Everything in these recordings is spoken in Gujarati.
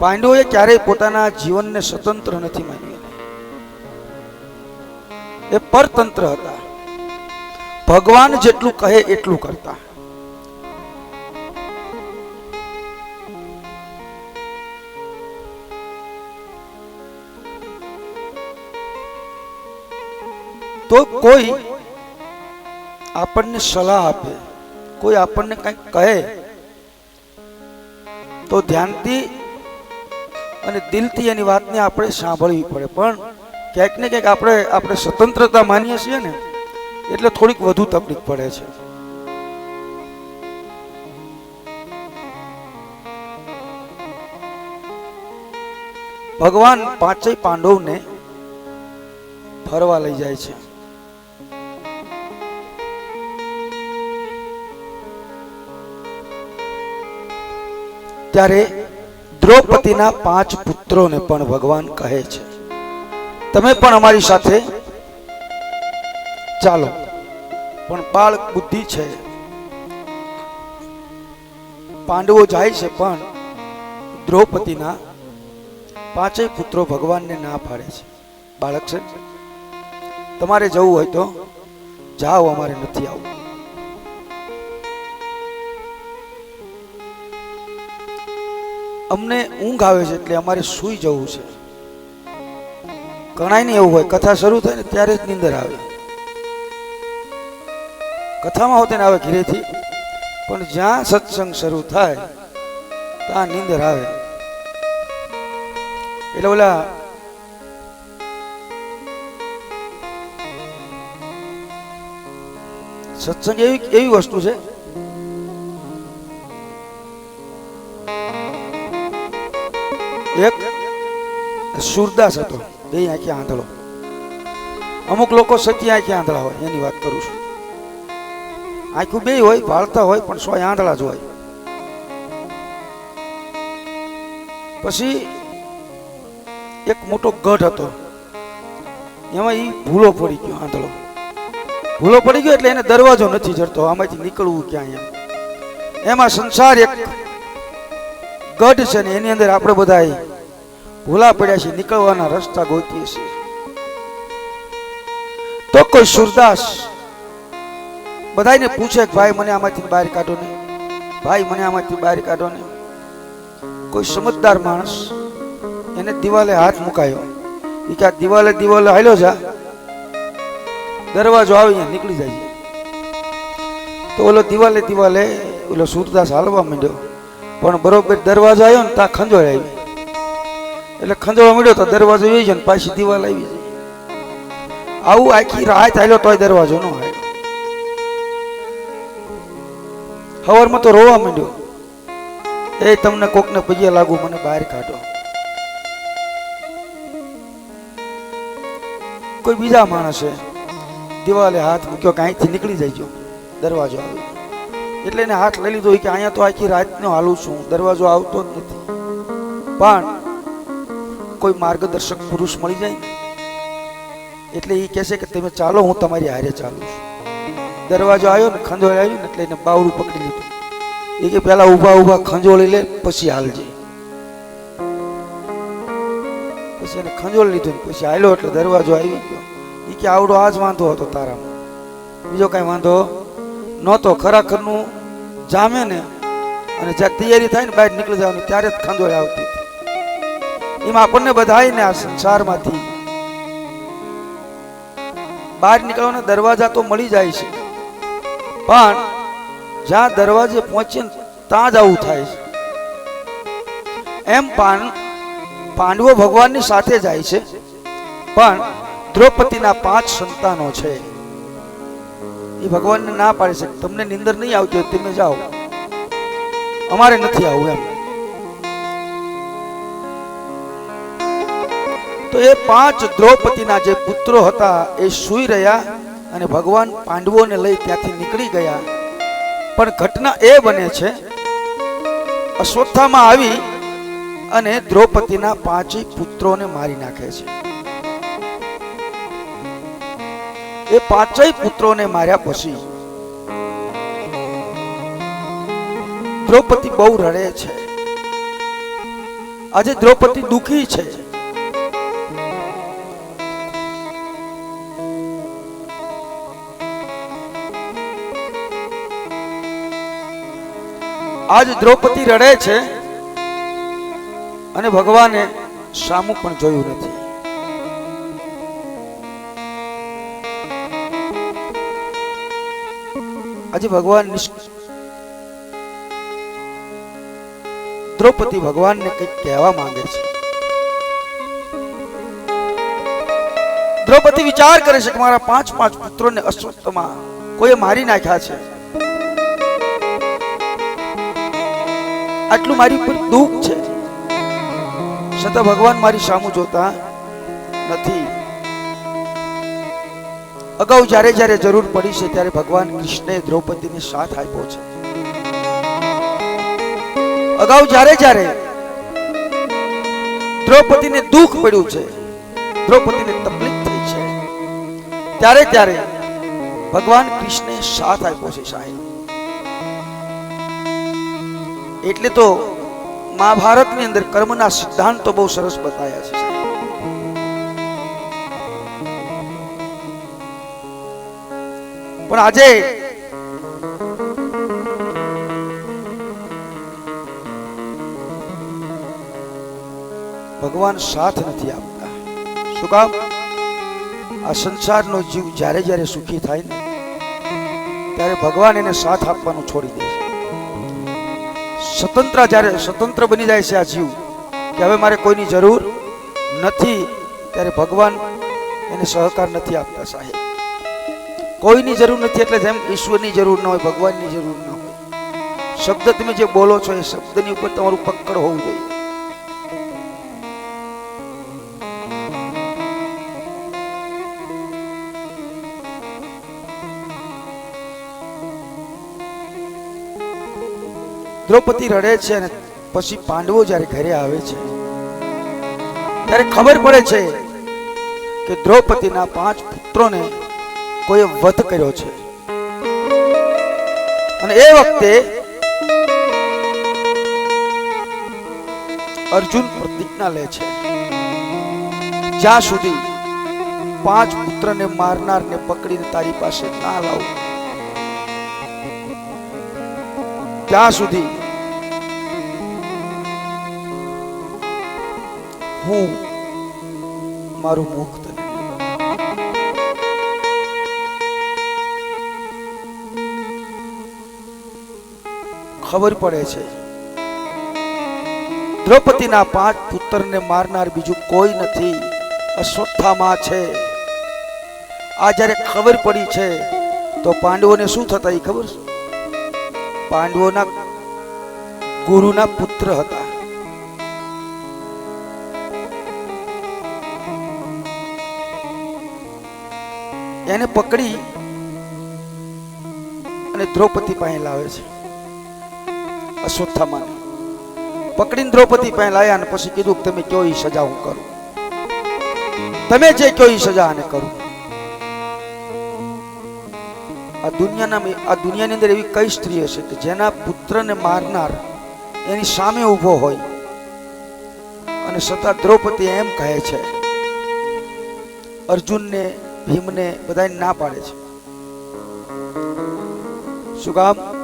પાંડવોએ ક્યારેય પોતાના જીવનને સ્વતંત્ર નથી માન્યું. એ પરતંત્ર હતા. ભગવાન જેટલું કહે એટલું કરતા. તો કોઈ આપણને સલાહ આપે, કોઈ આપણને કંઈક કહે, તો ધ્યાનથી અને દિલથી એની વાતને આપણે સાંભળવી પડે. પણ ક્યાંક ને ક્યાંક આપણે આપણે સ્વતંત્રતા માનીએ છીએ ને, એટલે થોડીક વધુ તકલીફ પડે છે. ભગવાન પાંચેય પાંડવને ફરવા લઈ જાય છે. ત્યારે દ્રૌપદીના પાંચ પુત્રોને પણ ભગવાન કહે છે. તમે પણ અમારી સાથે ચાલો. પણ બાળ બુદ્ધિ છે. પાંડવો જાય છે, પણ દ્રૌપદીના પાંચેય પુત્રો ભગવાનને ના પાડે છે. બાળક છે. તમારે જવું હોય તો જાઓ, અમારે નથી આવવું. અમને ઊંઘ આવે છે એટલે અમારે સૂઈ જવું છે. ઘણાય નહીં એવું હોય, કથા શરૂ થાય ને ત્યારે જ નીંદર આવે. કથામાં હોતે ને આવે ઘીરેથી, પણ જ્યાં સત્સંગ શરૂ થાય, ત્યાં નીંદર આવે. એટલે ઓલા સત્સંગ એવી એવી વસ્તુ છે એક સુરદાસ હતો. બે આંખે આંધળો. અમુક લોકો સત્ય આંખે આંધળા હોય, એની વાત કરું છું. આંખું બે હોય ભાળતા હોય, પણ સોય આંધળા જ હોય. પછી એક મોટો ગઢ હતો. એમાં એ ભૂલો પડી ગયો, આંધળો. ભૂલો પડી ગયો એટલે એને દરવાજો નથી જડતો, આમાંથી નીકળવું ક્યાં એમ. એમાં સંસાર એક ગઢ છે ને એની અંદર આપણે બધા ભૂલા પડ્યા છે નીકળવાના રસ્તા ગોતીએ છીએ. તો કોઈ સુરદાસ બધાને પૂછે કે ભાઈ મને આમાંથી બહાર કાઢો ને ભાઈ મને આમાંથી બહાર કાઢો ને કોઈ સમજદાર માણસ એને દિવાલે હાથ મુકાયો. એ કે દિવાલે દિવાલે હાલ્યો જા. દરવાજો આવી નીકળી જાય. તો ઓલો દિવાલે દિવાલે ઓલો સુરદાસ હાલવા માંડ્યો. પણ બરોબર દરવાજો આવ્યો ને ત્યાં ખંજોળ આવી. એટલે ખંજોળો મળ્યો તો દરવાજો આવી છે પાછી દિવાલ આવી છે આવું આખી રાત આવ્યો તોય દરવાજો ન આવ્યો હવારમાં તો રોવા માંડ્યો. એ તમને કોકને પગે લાગુ મને બહાર કાઢો. કોઈ બીજા માણસે દિવાલે હાથ મૂક્યો કે અહીંથી નીકળી જાય દરવાજો આવ્યો એટલે એને હાથ લઈ લીધો કે અહીંયા તો આખી રાતનો હાલું છું, દરવાજો આવતો જ નથી. પણ કોઈ માર્ગદર્શક પુરુષ મળી જાય એટલે એ કહેશે કે તમે ચાલો, હું તમારી હારે ચાલું છું. દરવાજો આવ્યો ને, ખંજોળ આવ્યું ને, એટલે એને બાવડું પકડી લીધું. એ કે પેલા ઊભા ઊભા ખંજોળી લે, પછી હાલજે. પછી એને ખંજોળ લીધું પછી હાલ્યો એટલે દરવાજો આવી ગયો. એ કે આવડો આ જ વાંધો હતો તારામાં. બીજો કાંઈ વાંધો? નહોતો. ખરાખરનું જામે ને અને જ્યાં તૈયારી થાય ને બહાર નીકળી જવાની, ત્યારે જ ખંજોળ આવતી. એમાં આપણને બધાયને આ સંસારમાંથી. બહાર નીકળવાના દરવાજા તો મળી જાય છે. પણ જ્યાં દરવાજે પહોંચે ને ત્યાં જ આવું થાય છે. એમ પાન, પાંડવો ભગવાનની સાથે જાય છે. પણ દ્રૌપદીના પાંચ સંતાનો છે. એ ભગવાનને ના પાડી શકે. તમને નિંદર નહીં આવતી તમે જાઓ. અમારે નથી આવું એમ. તો એ પાંચ દ્રૌપદીના જે પુત્રો હતા, એ સૂઈ રહ્યા અને ભગવાન પાંડવોને લઈ ત્યાંથી નીકળી ગયા. પણ ઘટના એ બને છે, અશ્વત્થામાં આવી અને દ્રૌપદીના પાંચેય પુત્રોને મારી નાખે છે. એ પાંચેય પુત્રોને માર્યા પછી દ્રૌપદી બહુ રડે છે. આજે દ્રૌપદી દુખી છે. આજ દ્રૌપદી રડે છે અને ભગવાને સામું પણ જોયું નથી. આજે ભગવાન દ્રૌપદી ભગવાનને કંઈક કહેવા માંગે છે. દ્રૌપદી વિચાર કરે છે કે મારા પાંચ પાંચ પુત્રોને અશ્વત્થમાં કોઈએ મારી નાખ્યા છે. આટલું મારી ઉપર દુઃખ છે. છતાં ભગવાન મારી સામું જોતા નથી. અગાઉ જ્યારે જ્યારે જરૂર પડી છે ત્યારે ભગવાન કૃષ્ણએ દ્રૌપદીને સાથ આપ્યો છે. અગાઉ જ્યારે જ્યારે દ્રૌપદીને દુઃખ પડ્યું છે, દ્રૌપદીને તકલીફ થઈ છે, ત્યારે ત્યારે ભગવાન કૃષ્ણએ સાથ આપ્યો છે સાહેબ. એટલે તો મહાભારતની અંદર કર્મના સિદ્ધાંતો બહુ સરસ બતાવ્યા છે પણ આજે ભગવાન સાથ નથી આપતા. શું કામ? આ સંસારનો જીવ જ્યારે જ્યારે સુખી થાય ને, ત્યારે ભગવાન એને સાથ આપવાનું છોડી દે છે. સ્વતંત્ર જ્યારે સ્વતંત્ર બની જાય છે આ જીવ, કે હવે મારે કોઈની જરૂર નથી, ત્યારે ભગવાન એને સહકાર નથી આપતા સાહેબ. કોઈની જરૂર નથી એટલે જેમ ઈશ્વરની જરૂર ન હોય, ભગવાનની જરૂર ન હોય. શબ્દ તમે જે બોલો છો, એ શબ્દની ઉપર તમારું પકડ હોવું જોઈએ. દ્રૌપદી રડે છે અને પછી પાંડવો જ્યારે ઘરે આવે છે, ત્યારે ખબર પડે છે કે દ્રૌપદીના પાંચ પુત્રોને કોઈએ વધ કર્યો છે. અને એ વખતે અર્જુન પ્રતિજ્ઞા લે છે. જ્યાં સુધી પાંચ પુત્રને મારનારને પકડીને તારી પાસે ના લાવું, ત્યાં સુધી હું મારું મુખ ખબર પડે છે. દ્રૌપદીના પાંચ પુત્રને મારનાર બીજું કોઈ નથી. અશ્વત્થામાં છે. આ જ્યારે ખબર પડી છે, તો પાંડવોને શું થતા એ ખબર? પાંડવોના ગુરુના પુત્ર હતા. એને પકડી અને દ્રૌપદી પાસે લાવે છે. અશ્વત્થામાને. પકડીને દ્રૌપદી પાસે લાયા પછી કીધું કે તમે કયો સજા હું કરું. તમે જે કયો સજા આને કરું. આ દુનિયાના આ દુનિયાની અંદર એવી કઈ સ્ત્રી હશે કે જેના પુત્રને મારનાર એની સામે ઊભો હોય. અને છતાં દ્રૌપદી એમ કહે છે, અર્જુનને, ભીમને બધાને ના પાડે છે. શું કામ?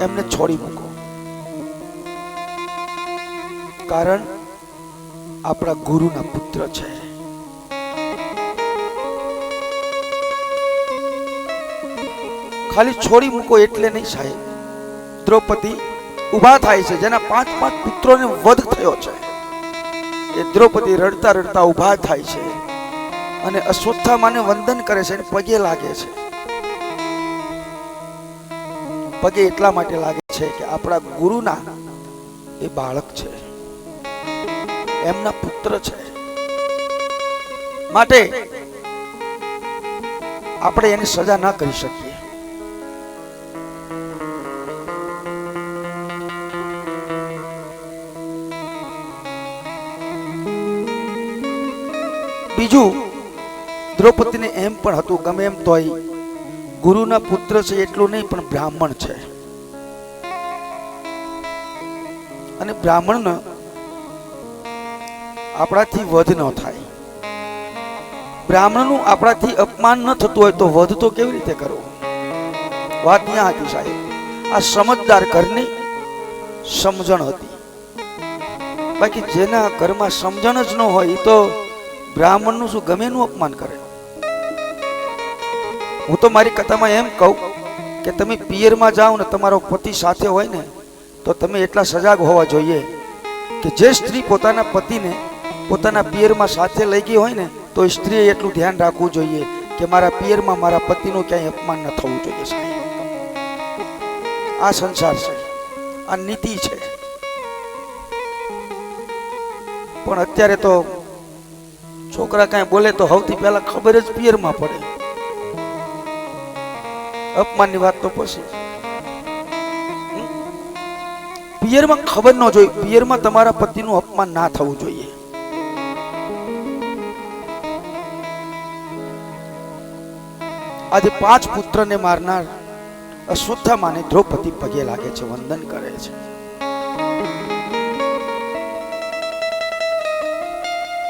એમને છોડી મૂકો. કારણ આપણા ગુરુના પુત્ર છે. ખાલી છોડી મૂકો એટલે નહીં સાહેબ. દ્રૌપદી ઊભા થાય છે, જેના પાંચ પાંચ પુત્રોને વધ થયો છે. એ દ્રૌપદી રડતા રડતા ઊભા થાય છે અને અશ્વત્થામાને વંદન કરે છે અને પગે લાગે છે. પગે એટલા માટે લાગે છે કે આપણા ગુરુના એ બાળક છે. એમના પુત્ર છે. માટે આપણે એની સજા ના કરી શકીએ. બીજું, દ્રૌપદીને એમ પણ હતું, ગમે એમ તોય ગુરુના પુત્ર છે એટલું નહીં, પણ બ્રાહ્મણ છે. અને બ્રાહ્મણ આપણાથી વધ ન થાય. બ્રાહ્મણનું આપણાથી અપમાન ન થતું હોય તો વધ તો કેવી રીતે કરવો? વાત ત્યાં હતી સાહેબ. આ સમજદાર ઘરની સમજણ હતી. બાકી જેના ઘરમાં સમજણ જ ન હોય તો બ્રાહ્મણનું શું ગમે એનું અપમાન કરે? હું તો મારી કથામાં એમ કહું કે તમે પિયરમાં જાઓ ને તમારો પતિ સાથે હોય ને, તો તમે એટલા સજાગ હોવા જોઈએ કે જે સ્ત્રી પોતાના પતિને પોતાના પિયરમાં સાથે લઈ ગઈ હોય ને, તો સ્ત્રીએ એટલું ધ્યાન રાખવું જોઈએ કે મારા પિયરમાં મારા પતિનું ક્યાંય અપમાન ન થવું જોઈએ. સાહેબ આ સંસાર છે. આ નીતિ છે. પણ અત્યારે તો છોકરા કાંઈ બોલે તો સૌથી પહેલાં ખબર જ પિયરમાં પડે. અપમાનની વાત તો પછી. પિયરમાં ખબર ન જોઈએ પિયરમાં તમારા પતિનું અપમાન ના થવું જોઈએ. આજે પાંચ પુત્રને મારનાર અશ્વત્થામાને દ્રૌપદી પગે લાગે છે, વંદન કરે છે.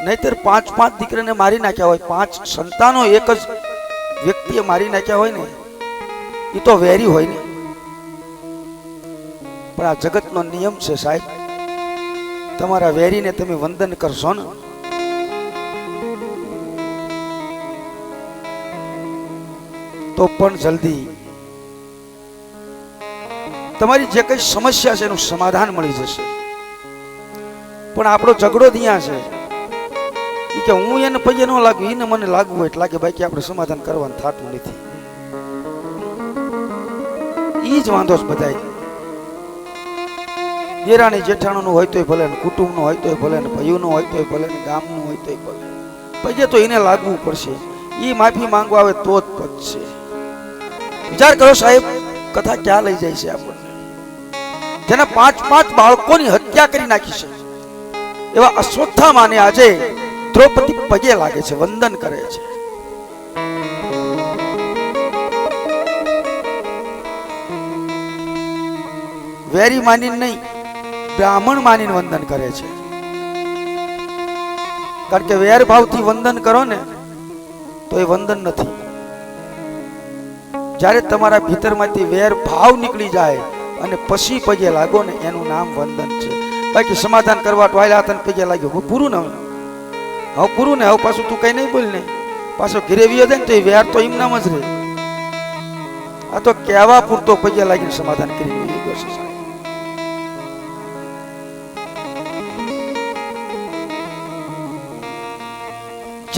નહીતર પાંચ પાંચ દીકરાને મારી નાખ્યા હોય, પાંચ સંતાનો એક જ વ્યક્તિએ મારી નાખ્યા હોય ને એ તો વેરી હોય ને. પણ આ જગતનો નિયમ છે સાહેબ, તમારા વેરીને તમે વંદન કરશો ને. તો પણ જલ્દી. તમારી જે કઈ સમસ્યા છે એનું સમાધાન મળી જશે. પણ આપણો ઝઘડો ત્યાં છે. કે હું એને પૈયે ન લાગુ એને મને લાગવું એટલે એટલે લાગે બાકી આપણે સમાધાન કરવાનું થતું નથી. ઈ જ વાંધો છે બધાય. દેરાણી જેઠાણીનું હોય તોય ભલે ને કુટુંબનું હોય તોય ભલે ને ભાઈઓનું હોય તોય ભલે ને ગામનું હોય તોય ભલે. પૈયે તો એને લાગવું પડશે. એ માફી માંગવા આવે તો જ પચશે વિચાર કરો સાહેબ, કથા ક્યાં લઈ જાય છે આપણને? જેના પાંચ પાંચ બાળકોની હત્યા કરી નાખી છે. એવા અશ્વત્થામાને આજે દ્રૌપદી પગે લાગે છે, વંદન કરે છે. વેરી માનીને નહીં, બ્રાહ્મણ માનીને વંદન કરે છે. કારણ કે વેર ભાવથી વંદન કરો ને, તો એ વંદન નથી. જ્યારે તમારા ભીતરમાંથી વેર ભાવ નીકળી જાય અને પછી પગે લાગો ને, એનું નામ વંદન છે. બાકી સમાધાન કરવા ટોયલા હતા પગે લાગ્યો. હું પૂરું ને હવે? પૂરું ને? હવે પાછું તું કઈ નહીં બોલ ને. પાછો ઘરે જાય ને તો એ વેર તો એમ નામ જ રહે. આ તો કહેવા પૂરતો પગે લાગીને સમાધાન કરી લઈ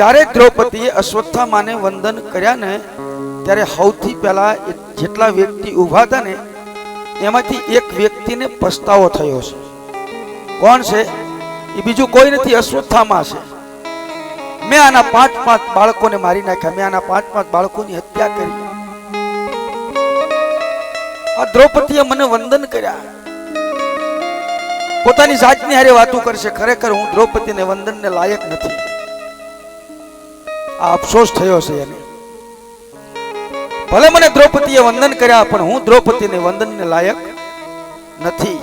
જ્યારે દ્રૌપદીએ અશ્વત્થામાને વંદન કર્યા ને, ત્યારે સૌથી પહેલા જેટલા વ્યક્તિ ઊભા હતા ને, એમાંથી એક વ્યક્તિને પસ્તાવો થયો છે. કોણ છે? એ બીજું કોઈ નથી, અશ્વત્થામાં છે. મેં આના પાંચ પાંચ બાળકોને મારી નાખ્યા. મેં આના પાંચ પાંચ બાળકોની હત્યા કરી. આ દ્રૌપદીએ મને વંદન કર્યા. પોતાની જાતની હારે વાતો કરશે. ખરેખર હું દ્રૌપદીને વંદનને લાયક નથી. અફસોસ થયો છે એને. ભલે મને દ્રૌપદીએ વંદન કર્યા, પણ હું દ્રૌપદીને વંદનને લાયક નથી.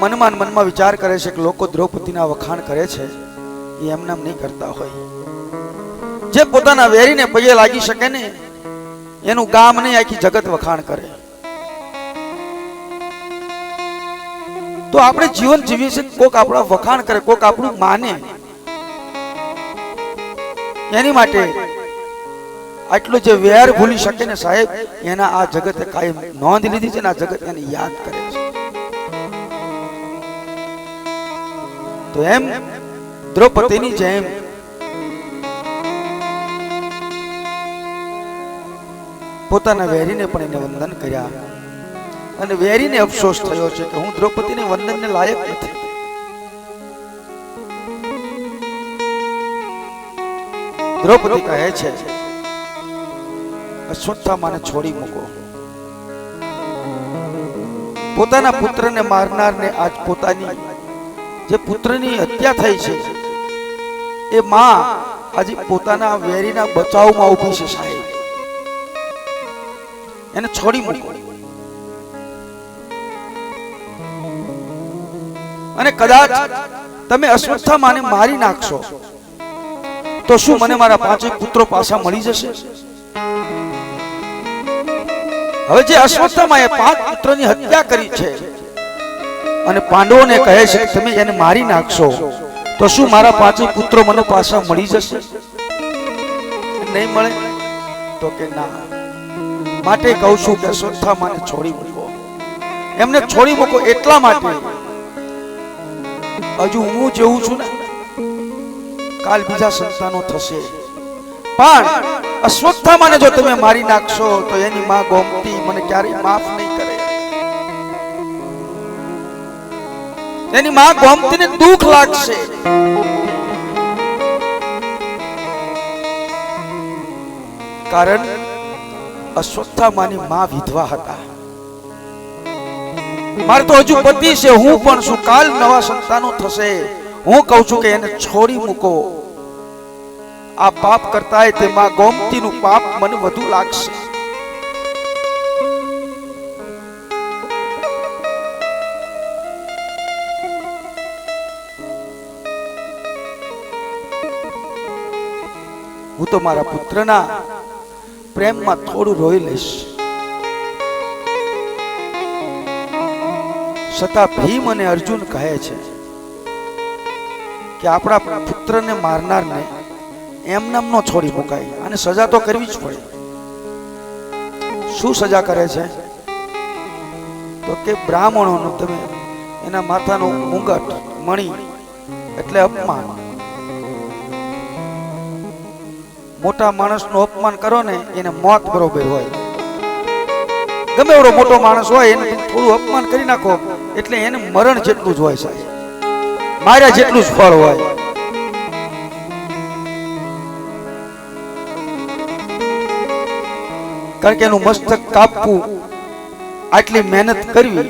મનમાં મનમાં વિચાર કરે છે કે લોકો દ્રૌપદીના વખાણ કરે છે, એ એમનામ નહીં કરતા હોય. જે પોતાના વેરીને પગે લાગી શકે ને, એનું ગામ નહીં આખી જગત વખાણ કરે. તો આપણે જીવન જીવીએ છીએ, કોક આપણા વખાણ કરે, કોક આપણું માને. એની માટે આટલો જે વેર ભૂલી શકે ને સાહેબ, એના આ જગતે કાયમ નોંધ લીધી છે ને આ જગત એને યાદ કરે છે. તો એમ દ્રૌપદીની જેમ પોતાના વેરીને પણ એને વંદન કર્યા. અને વેરીને અફસોસ થયો છે કે હું દ્રૌપદીને વંદનને લાયક નથી. દ્રૌપદી કહે છે, અશ્વત્થામાને છોડી મૂકો. પોતાના પુત્રને મારનારને આજ પોતાની જે પુત્રની હત્યા થઈ છે, એ માં આજે પોતાના વેરીના બચાવમાં ઊભી છે સાહેબ. એને છોડી મૂકો. અને કદાચ તમે અશ્વત્થામાને મારી નાખશો, તો શું મને મારા પાંચેય પુત્રો પાછા મળી જશે? હવે જે અશ્વત્થામાએ પાંચ પુત્રની હત્યા કરી છે અને પાંડવોને કહે છે તમે એને મારી નાખશો, તો શું મારા પાંચેય પુત્રો મને પાછા મળી જશે? નહીં મળે? તો કે ના. માટે કહું છું કે અશ્વત્થામાને છોડી મૂકો. એમને છોડી મૂકો એટલા માટે હજુ હું જેવું છું ને, કાલ બીજા સંતાનો થશે. પણ અશ્વત્થામાને જો તમે મારી નાખશો, તો એની માં ગોમતી મને ક્યારેય માફ નહીં કરે. એની માં ગોમતીને દુઃખ લાગશે. કારણ અશ્વત્થામાની માં વિધવા હતા. મારે તો હજુ પતિ છે, હું પણ શું કાલ નવા સંતાનો થશે. હું કહું છું કે એને છોડી મૂકો. આ પાપ કરતા તે માં ગોમતીનું પાપ મને વધુ લાગશે. હું તો મારા પુત્રના પ્રેમમાં થોડું રોઈ લઈશ. છતાં ભીમ અને અર્જુન કહે છે કે આપણા પુત્રને મારનારને એમ નામ નો છોડી મુકાય અને સજા તો કરવી જ પડે. શું સજા કરે છે? તો કે બ્રાહ્મણોનો તમે એના માથાનો મુંગટ, મણી એટલે અપમાન. મોટા માણસનું અપમાન કરો ને એને મોત બરોબર હોય. ગમે એવડો મોટો માણસ હોય એને થોડું અપમાન કરી નાખો, એટલે એને મરણ જેટલું જ હોય સાહેબ. માર્યા જેટલું જ ફળ હોય. કારણ કે એનું મસ્તક કાપવું, આટલી મહેનત કરવી,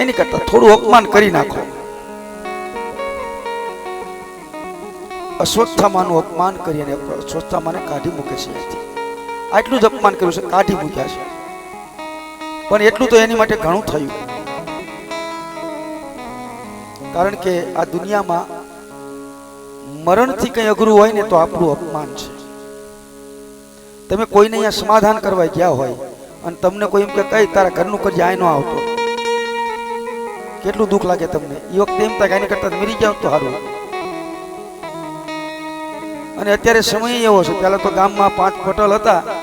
એની કરતા થોડું અપમાન કરી નાખો. અશ્વત્થામાનું અપમાન કરી અને અશ્વત્થામાને કાઢી મૂકે છે. આટલું જ અપમાન કર્યું છે, કાઢી મૂક્યા છે. પણ એટલું તો એની માટે ઘણું થયું. કારણ કે આ દુનિયામાં મરણથી કંઈ અઘરું હોય ને તો આપણું અપમાન છે. તમે કોઈને અહીંયા સમાધાન કરવા ગયા હોય અને તમને કોઈ એમ કે કઈ, તારા ઘરનું કરજે આય ન આવતો. કેટલું દુઃખ લાગે તમને? એ વખતે એમ થાય આની કરતા મરી જાવ તો સારું. અને અત્યારે સમય એવો છે. પહેલાં તો ગામમાં પાંચ પટલ હતા.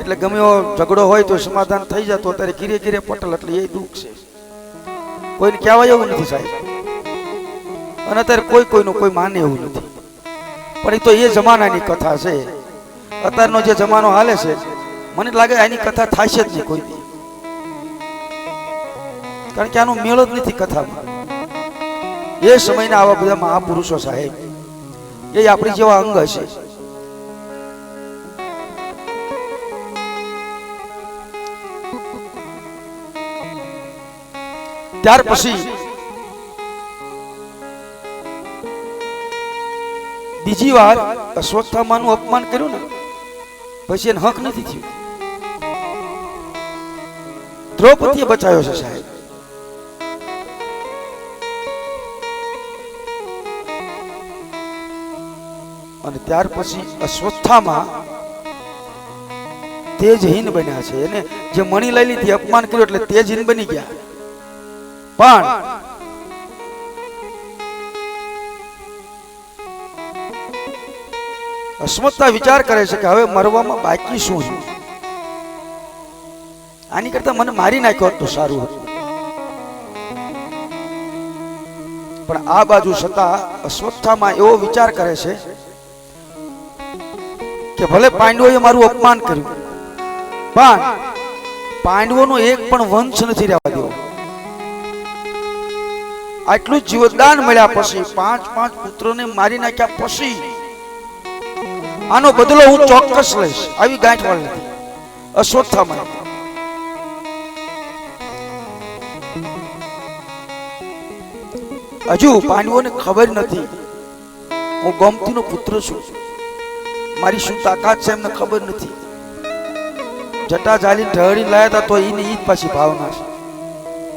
એટલે ગમે એવો ઝઘડો હોય તો સમાધાન થઈ જતો અત્યારે ઘીરે ઘીરે પટલ એટલે એ દુઃખ છે. કોઈને કહેવાય એવું નથી સાહેબ. અને અત્યારે કોઈ કોઈનું કોઈ માને એવું નથી. પણ એ તો એ જમાનાની કથા છે. અત્યારનો જે જમાનો હાલે છે, મને લાગે આની કથા થશે જ નહીં કોઈ કારણ કે આનો મેળો જ નથી કથામાં. એ સમયના આવા બધા મહાપુરુષો સાહેબ, એ આપણી જેવા અંગ હશે. ત્યાર પછી બીજી વાર અશ્વત્થામાનું અપમાન કર્યું ને, પછી એને હક નથી થયું. દ્રૌપદીએ બચાવ્યો છે સાહેબ. અને ત્યાર પછી અશ્વત્થામાં તેજહીન બન્યા છે. એને જે મણી લઈ લીધી અપમાન કર્યું એટલે તેજહીન બની ગયા. પણ અસ્મત્તા વિચાર કરે છે કે હવે મરવામાં બાકી શું છે? આની કરતા મને મારી નાખ્યો તો સારું હતું. પણ આ બાજુ છતાં અસ્વસ્થામાં એવો વિચાર કરે છે કે ભલે પાંડવોએ મારું અપમાન કર્યું, પણ પાંડવોનો એક પણ વંશ નથી રહેવા આટલું જ જીવદાન મળ્યા પછી પાંચ પાંચ પુત્રોને મારી નાખ્યા પછી આનો બદલો હું ચોક્કસ લઈશ. આવી ગાંઠ વાળી અશ્વત્થામાં હજુ પાંડવોને ખબર નથી. હું ગોમતીનો પુત્ર છું. મારી શું તાકાત છે એમને ખબર નથી. જટા જાલી ઢળી લાયા હતા તો એની ઈ જ પાછી ભાવના છે